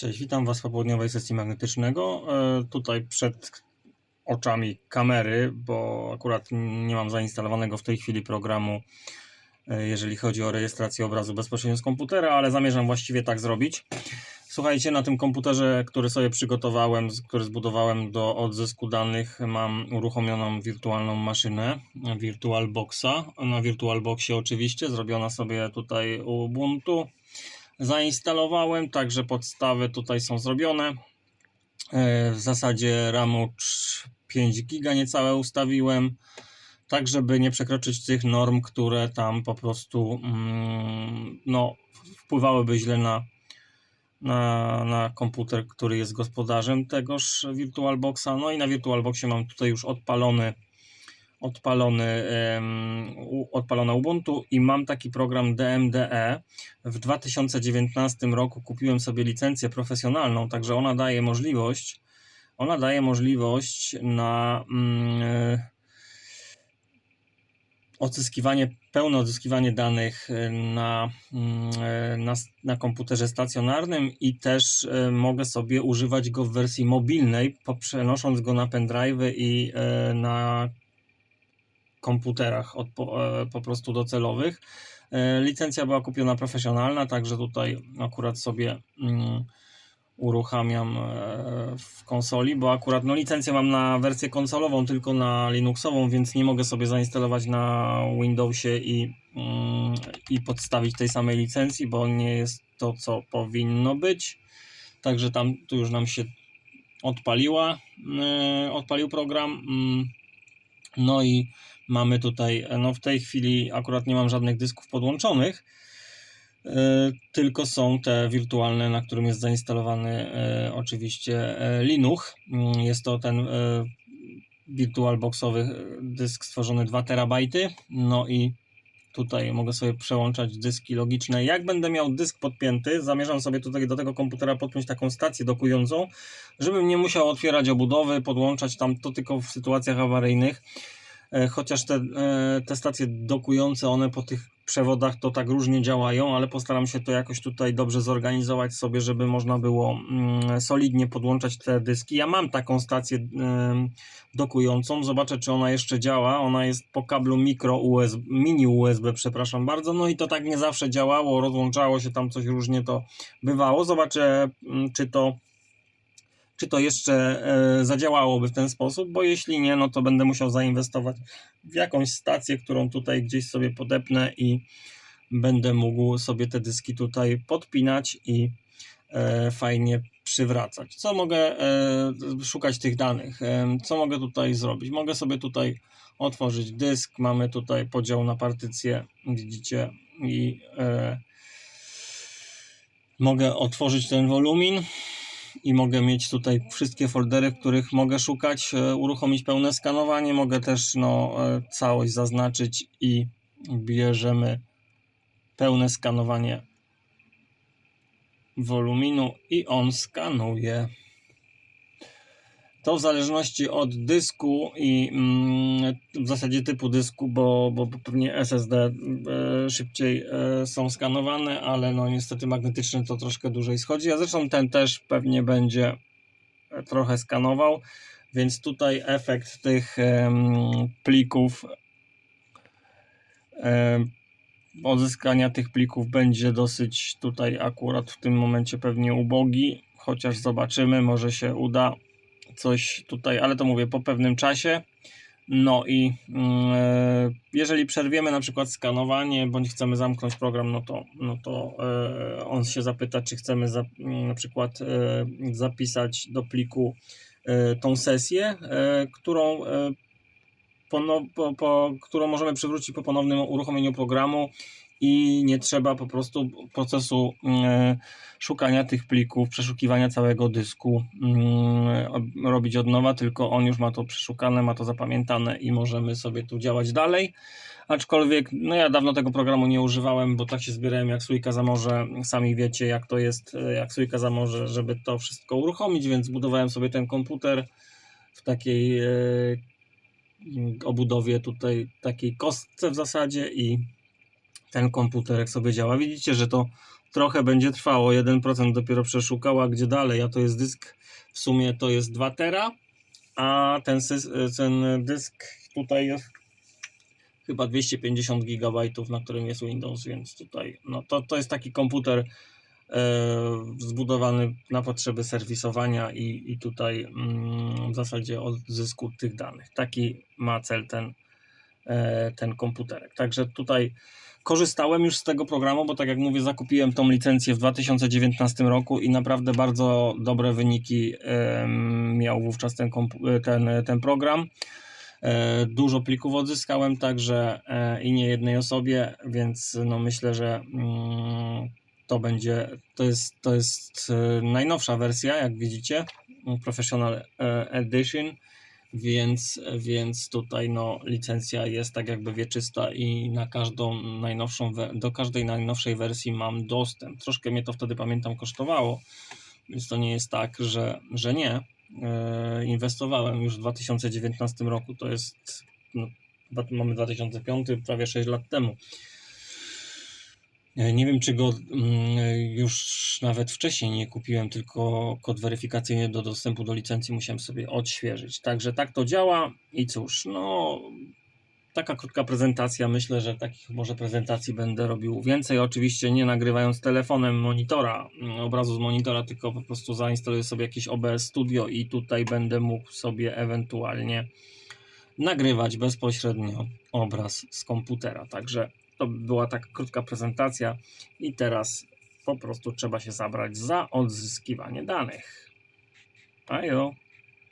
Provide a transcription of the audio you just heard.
Cześć, witam Was w popołudniowej sesji magnetycznego. E, Tutaj przed oczami kamery, bo akurat nie mam zainstalowanego w tej chwili programu, e, jeżeli chodzi o rejestrację obrazu bezpośrednio z komputera, ale zamierzam właściwie tak zrobić. Słuchajcie, na tym komputerze, który sobie przygotowałem, który zbudowałem do odzysku danych, mam uruchomioną wirtualną maszynę VirtualBoxa. Na VirtualBoxie oczywiście, zrobiona sobie tutaj Ubuntu zainstalowałem, także podstawy tutaj są zrobione. E, W zasadzie RAMu trz- 5 giga niecałe ustawiłem, tak żeby nie przekroczyć tych norm, które tam po prostu mm, no, wpływałyby źle na, na, na komputer, który jest gospodarzem tegoż VirtualBoxa. No i na VirtualBoxie mam tutaj już odpalony odpalony, odpalone Ubuntu i mam taki program DMDE. W 2019 roku kupiłem sobie licencję profesjonalną, także ona daje możliwość, ona daje możliwość na mm, odzyskiwanie, pełne odzyskiwanie danych na, mm, na, na komputerze stacjonarnym i też mogę sobie używać go w wersji mobilnej, przenosząc go na pendrive'y i e, na komputerach od, po, e, po prostu docelowych. E, Licencja była kupiona profesjonalna, także tutaj akurat sobie mm, uruchamiam e, w konsoli, bo akurat no, licencję mam na wersję konsolową, tylko na Linuxową, więc nie mogę sobie zainstalować na Windowsie i, mm, i podstawić tej samej licencji, bo nie jest to, co powinno być. Także tam tu już nam się odpaliła, odpalił program. mm, No i mamy tutaj, no w tej chwili akurat nie mam żadnych dysków podłączonych, e, tylko są te wirtualne, na którym jest zainstalowany e, oczywiście e, Linux. Mm, Jest to ten VirtualBoxowy dysk stworzony 2 terabajty. No i tutaj mogę sobie przełączać dyski logiczne. Jak będę miał dysk podpięty, zamierzam sobie tutaj do tego komputera podpiąć taką stację dokującą, żebym nie musiał otwierać obudowy, podłączać tam to tylko w sytuacjach awaryjnych. E, Chociaż te, e, te stacje dokujące, one po tych przewodach to tak różnie działają, ale postaram się to jakoś tutaj dobrze zorganizować sobie, żeby można było mm, solidnie podłączać te dyski. Ja mam taką stację em, dokującą, zobaczę czy ona jeszcze działa. Ona jest po kablu mikro USB, mini USB, przepraszam bardzo. No i to tak nie zawsze działało, rozłączało się tam coś różnie to bywało. Zobaczę mm, czy to czy to jeszcze e, zadziałałoby w ten sposób, bo jeśli nie, no to będę musiał zainwestować w jakąś stację, którą tutaj gdzieś sobie podepnę i będę mógł sobie te dyski tutaj podpinać i e, fajnie przywracać. Co mogę e, szukać tych danych? Co mogę tutaj zrobić? Mogę sobie tutaj otworzyć dysk, mamy tutaj podział na partycje, widzicie, i mogę otworzyć ten wolumin i mogę mieć tutaj wszystkie foldery, w których mogę szukać, e, uruchomić pełne skanowanie, mogę też no, e, całość zaznaczyć i bierzemy pełne skanowanie woluminu i on skanuje. To w zależności od dysku i mm, w zasadzie typu dysku, bo, bo pewnie SSD e, szybciej e, są skanowane, ale no niestety magnetyczny to troszkę dłużej schodzi, a zresztą ten też pewnie będzie e, trochę skanował, więc tutaj efekt tych plików odzyskania tych plików będzie dosyć tutaj akurat w tym momencie pewnie ubogi, chociaż zobaczymy, może się uda coś tutaj, ale to mówię po pewnym czasie. No i mm, e, jeżeli przerwiemy na przykład skanowanie, bądź chcemy zamknąć program, no to, no to e, on się zapyta, czy chcemy za, mm, na przykład e, zapisać do pliku e, tą sesję, którą, e, po, po, którą możemy przywrócić po ponownym uruchomieniu programu i nie trzeba po prostu procesu e, szukania tych plików, przeszukiwania całego dysku mm, ob- robić od nowa, tylko on już ma to przeszukane, ma to zapamiętane i możemy sobie tu działać dalej. Aczkolwiek, no ja dawno tego programu nie używałem, bo tak się zbierałem jak sójka za morze. Sami wiecie, jak to jest, jak sójka za morze, żeby to wszystko uruchomić, więc zbudowałem sobie ten komputer w takiej e, obudowie tutaj, takiej kostce w zasadzie i ten komputer jak sobie działa. Widzicie, że to trochę będzie trwało. 1% dopiero przeszukał, a gdzie dalej? A to jest dysk, w sumie to jest 2 tera, a ten, ten dysk tutaj jest chyba 250 GB, na którym jest Windows, więc tutaj no to, to jest taki komputer e, zbudowany na potrzeby serwisowania i, i tutaj mm, w zasadzie odzysku tych danych. Taki ma cel ten, ten komputerek. Także tutaj korzystałem już z tego programu, bo tak jak mówię, zakupiłem tą licencję w 2019 roku i naprawdę bardzo dobre wyniki miał wówczas ten, kompu- ten, ten program. E, Dużo plików odzyskałem także e, i nie jednej osobie, więc no myślę, że mm, to będzie, to jest, to jest e, najnowsza wersja, jak widzicie, Professional e, Edition, więc, więc tutaj no, licencja jest tak jakby wieczysta i na każdą najnowszą, do każdej najnowszej wersji mam dostęp. Troszkę mnie to wtedy pamiętam kosztowało, więc to nie jest tak, że, że nie. E, Inwestowałem już w 2019 roku, to jest, no, mamy 2005, prawie 6 lat temu. E, Nie wiem, czy go mm, już nawet wcześniej nie kupiłem, tylko kod weryfikacyjny do dostępu do licencji musiałem sobie odświeżyć. Także tak to działa i cóż, no taka krótka prezentacja. Myślę, że takich może prezentacji będę robił więcej. Oczywiście nie nagrywając telefonem monitora, mm, obrazu z monitora, tylko po prostu zainstaluję sobie jakieś OBS Studio i tutaj będę mógł sobie ewentualnie nagrywać bezpośrednio obraz z komputera. Także to była taka krótka prezentacja i teraz po prostu trzeba się zabrać za odzyskiwanie danych. Ajo.